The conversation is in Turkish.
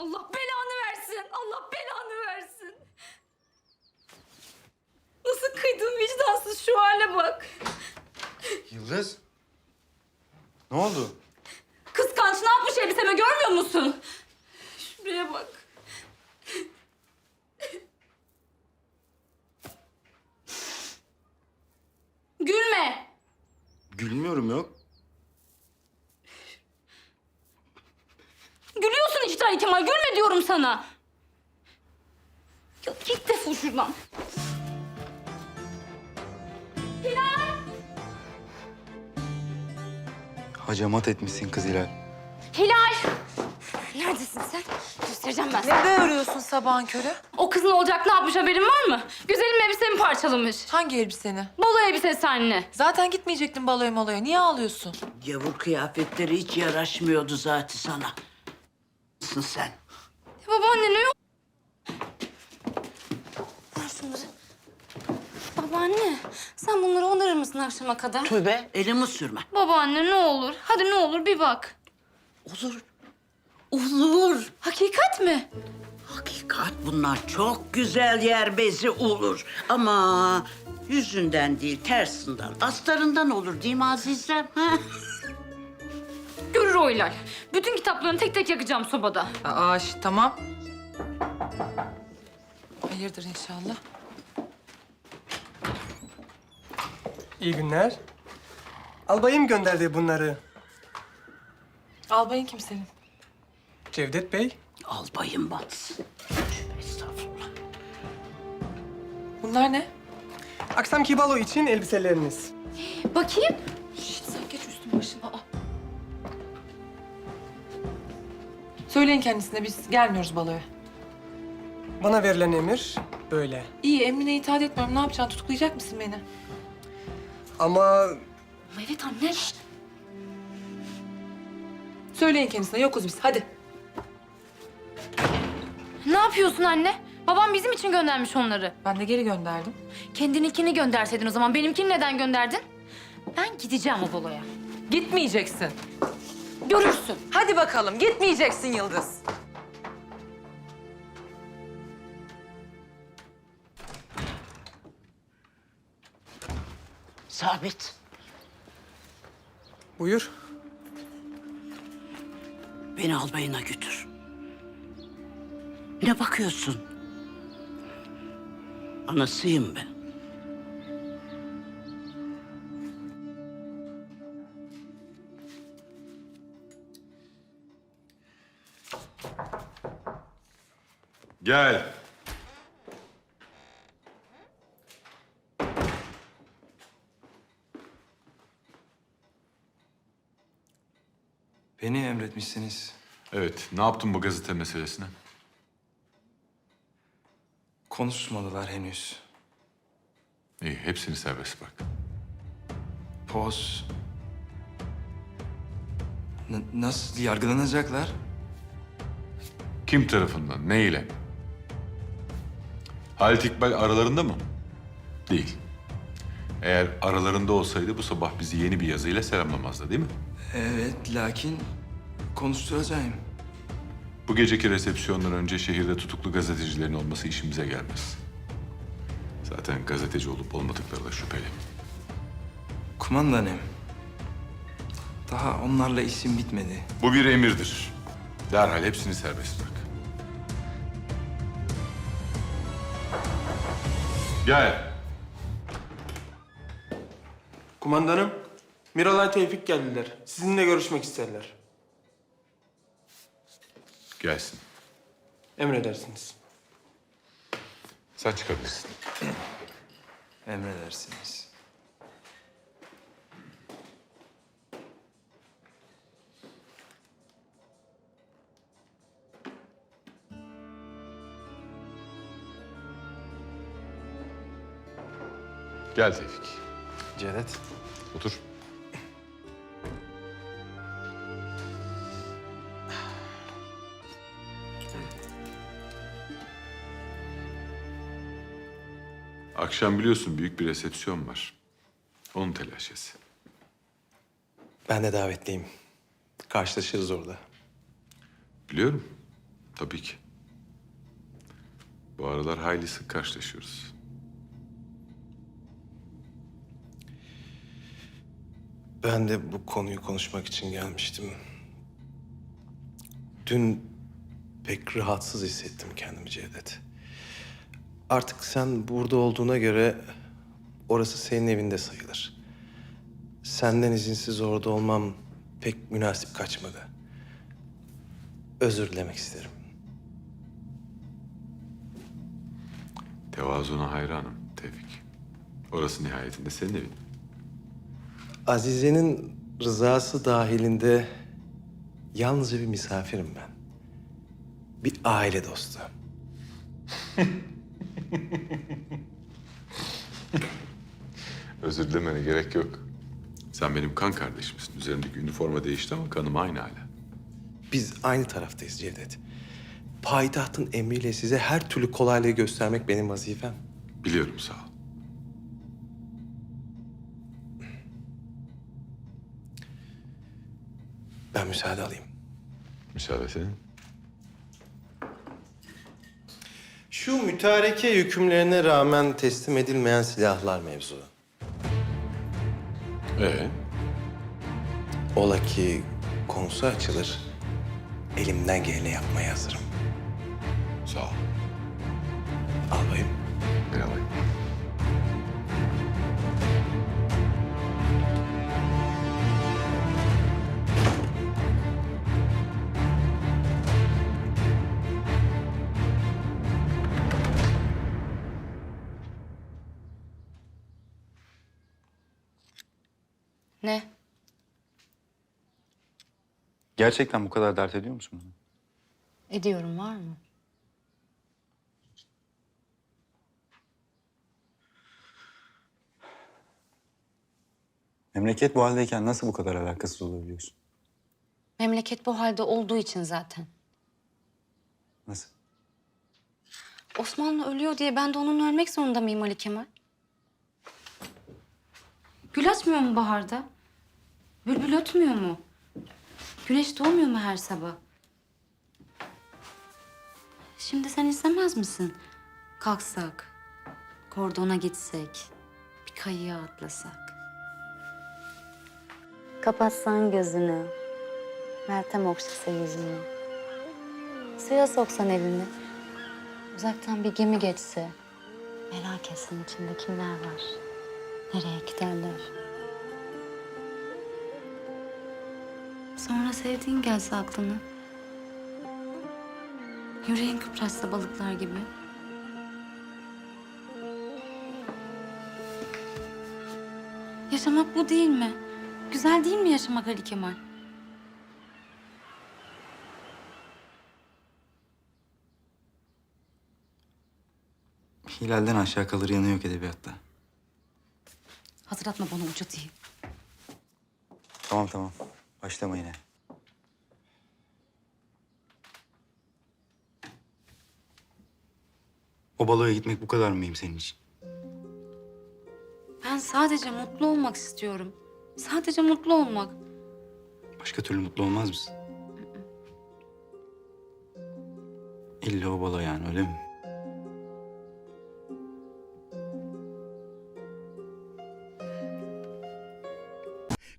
Allah belanı versin. Allah belanı versin. Nasıl kıydın vicdansız şu hale bak. Yıldız. Ne oldu? Kıskanç ne yapmış elbiseme görmüyor musun? Şuraya bak. Gülme. Gülmüyorum yok. Gülüyorsun işte Ali Kemal. Gülme diyorum sana. Ya git defol şuradan. Hilal! Hacamat etmişsin kız Hilal. Hilal! Neredesin sen? Göstereceğim ben sana. Ne arıyorsun sabahın körü? O kızın olacak ne yapmış haberin var mı? Güzelim elbisemi parçalamış. Hangi elbiseni? Balo elbisesi anne. Zaten gitmeyecektin baloya maloya. Niye ağlıyorsun? Yavur kıyafetleri hiç yaraşmıyordu zaten sana. Nasılsın sen? Babaanne ne yok? Ver şunları. Babaanne sen bunları onarır mısın akşama kadar? Tövbe elimi sürme. Babaanne ne olur. Hadi ne olur bir bak. Olur. Olur. Hakikat mi? Hakikat bunlar çok güzel yer bezi olur. Ama yüzünden değil tersinden, astarından olur değil mi azizem? Ha? Görür o Hilal. Bütün kitaplarını tek tek yakacağım sobada. Aa şş, tamam. Hayırdır inşallah. İyi günler. Albayım gönderdi bunları. Albayın kim senin? Cevdet Bey. Albayım batsın. Estağfurullah. Bunlar ne? Akşamki balo için elbiseleriniz. Bakayım. Şşt, sen geç üstün başına. Aa. Söyleyin kendisine biz gelmiyoruz baloya. Bana verilen emir böyle. İyi emrine itaat etmiyorum. Ne yapacaksın? Tutuklayacak mısın beni? Ama Evet anne. Söyleyin kendisine. Yokuz biz. Hadi. Ne yapıyorsun anne? Babam bizim için göndermiş onları. Ben de geri gönderdim. Kendininkini gönderseydin o zaman. Benimkini neden gönderdin? Ben gideceğim o baloya. Gitmeyeceksin. Görürsün. Hadi bakalım. Gitmeyeceksin Yıldız. Sabit. buyur. Beni albayına götür. Ne bakıyorsun? Anasıyım ben. Gel. Beni emretmişsiniz. Evet, ne yaptın bu gazete meselesine? Konuşmadılar henüz. İyi, hepsini serbest bırak. Poz. N- nasıl yargılanacaklar? Kim tarafından, ne ile? Halit İkbal aralarında mı? Değil. Eğer aralarında olsaydı bu sabah bizi yeni bir yazıyla selamlamazdı değil mi? Evet, lakin konuşturacağım. Bu geceki resepsiyondan önce şehirde tutuklu gazetecilerin olması işimize gelmez. Zaten gazeteci olup olmadıkları da şüpheli. Kumandanım. Daha onlarla işim bitmedi. Bu bir emirdir. Derhal hepsini serbest bırak. Gel. Kumandanım, Miralay Tevfik geldiler. Sizinle görüşmek isterler. Gelsin. Emredersiniz. Sen çıkabilirsin. Emredersiniz. Gel Tevfik. Cevdet. Otur. Akşam biliyorsun büyük bir resepsiyon var. Onun telaşesi. Ben de davetliyim. Karşılaşırız orada. Biliyorum. Tabii ki. Bu aralar hayli sık karşılaşıyoruz. Ben de bu konuyu konuşmak için gelmiştim. Dün pek rahatsız hissettim kendimi Cevdet. Artık sen burada olduğuna göre orası senin evinde sayılır. Senden izinsiz orada olmam pek münasip kaçmadı. Özür dilemek isterim. Tevazuna hayranım Tevfik. Orası nihayetinde senin evin. Azize'nin rızası dahilinde yalnızca bir misafirim ben. Bir aile dostu. Özür dilemene gerek yok. Sen benim kan kardeşimsin. Üzerimdeki üniforma değişti ama kanım aynı hala. Biz aynı taraftayız Cevdet. Payitahtın emriyle size her türlü kolaylığı göstermek benim vazifem. Biliyorum sağ ol. Ben müsaade alayım. Müsaade senin. Şu mütareke hükümlerine rağmen teslim edilmeyen silahlar mevzu. Ee? Ola ki konusu açılır. Elimden geleni yapmaya hazırım. Sağ ol. Albayım. Merhaba. Ne? Gerçekten bu kadar dert ediyor musun bunu? Ediyorum var mı? Memleket bu haldeyken nasıl bu kadar alakasız olabiliyorsun? Memleket bu halde olduğu için zaten. Nasıl? Osmanlı ölüyor diye ben de onun ölmek zorunda mıyım Ali Kemal? Gül açmıyor mu baharda? Bülbül ötmüyor mu? Güneş doğmuyor mu her sabah? Şimdi sen istemez misin? Kalksak, kordona gitsek, bir kayığa atlasak. Kapatsan gözünü, Meltem okşasa yüzünü. Suya soksan elini. Uzaktan bir gemi geçse, merak etsin içinde kimler var, nereye giderler. Sonra sevdiğin gelse aklına. Yüreğin kıpraşsa balıklar gibi. Yaşamak bu değil mi? Güzel değil mi yaşamak Ali Kemal? Hilalden aşağı kalır yanı yok edebiyatta. Hatırlatma bana o çatıyı. Tamam tamam. Başlama yine. O balığa gitmek bu kadar mı mühim senin için? Ben sadece mutlu olmak istiyorum. Sadece mutlu olmak. Başka türlü mutlu olmaz mısın? İlla o balığa yani öyle mi?